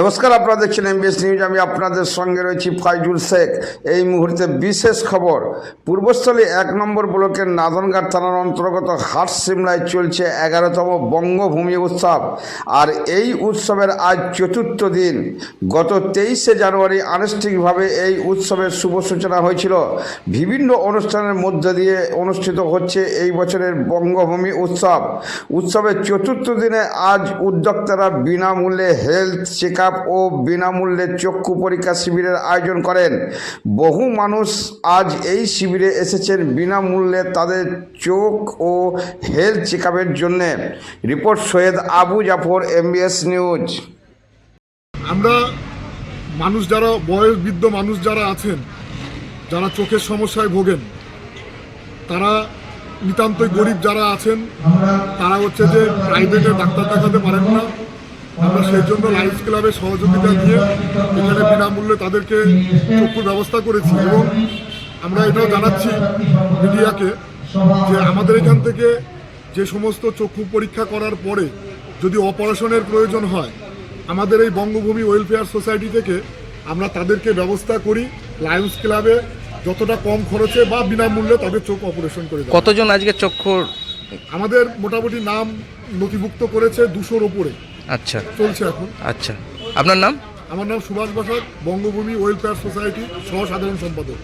নমস্কার, আপনারা দেখছেন এমবিএস নিউজ আমি আপনাদের সঙ্গে রয়েছি ফাইজুল শেখ। এই মুহূর্তে বিশেষ খবর, পূর্বস্থলী এক নম্বর ব্লকের নাদনঘাট থানার অন্তর্গত হাট সিমলায় চলছে এগারোতম বঙ্গভূমি উৎসব। আর এই উৎসবের আজ চতুর্থ দিন। গত তেইশে জানুয়ারি আনুষ্ঠানিকভাবে এই উৎসবের শুভ সূচনা হয়েছিল। বিভিন্ন অনুষ্ঠানের মধ্য দিয়ে অনুষ্ঠিত হচ্ছে এই বছরের বঙ্গভূমি উৎসব। উৎসবের চতুর্থ দিনে আজ উদ্যোক্তারা বিনামূল্যে হেলথ চেক ও বিনামূল্যে চক্ষু পরীক্ষা শিবিরের আয়োজন করেন। বহু মানুষ আজ এই শিবিরে এসেছেন বিনামূল্যে তাদের চোখ ও হেলথ চেক আপের জন্যে। Report Syed Abu Jafar MBS news আমরা মানুষ যারা বয়স বৃদ্ধ মানুষ যারা আছেন, যারা চোখের সমস্যায় ভোগেন, তারা নিতান্তই গরিব যারা আছেন, তারা হচ্ছে যে প্রাইভেটে ডাক্তার দেখাতে পারেন না। আমরা সেই জন্য লাইফ ক্লাবের সহযোগিতা দিয়ে এখানে বিনামূল্যে তাদেরকে চক্ষুর ব্যবস্থা করেছি এবং আমরা এটাও জানাচ্ছি মিডিয়াকে যে আমাদের এখান থেকে যে সমস্ত চক্ষু পরীক্ষা করার পরে যদি অপারেশনের প্রয়োজন হয় আমাদের এই বঙ্গভূমি ওয়েলফেয়ার সোসাইটি থেকে আমরা তাদেরকে ব্যবস্থা করি লায়ন্স ক্লাবে যতটা কম খরচে বা বিনামূল্যে তাদের চোখ অপারেশন করে কতজন আজকে চক্ষুর আমাদের মোটামুটি নাম নথিভুক্ত করেছে দুশোর ওপরে আচ্ছা। চলছে এখন। আচ্ছা। আপনার নাম? আমার নাম সুভাষ বসাক বঙ্গভূমি ওয়েলফেয়ার সোসাইটি সহ সাধারণ সম্পাদক।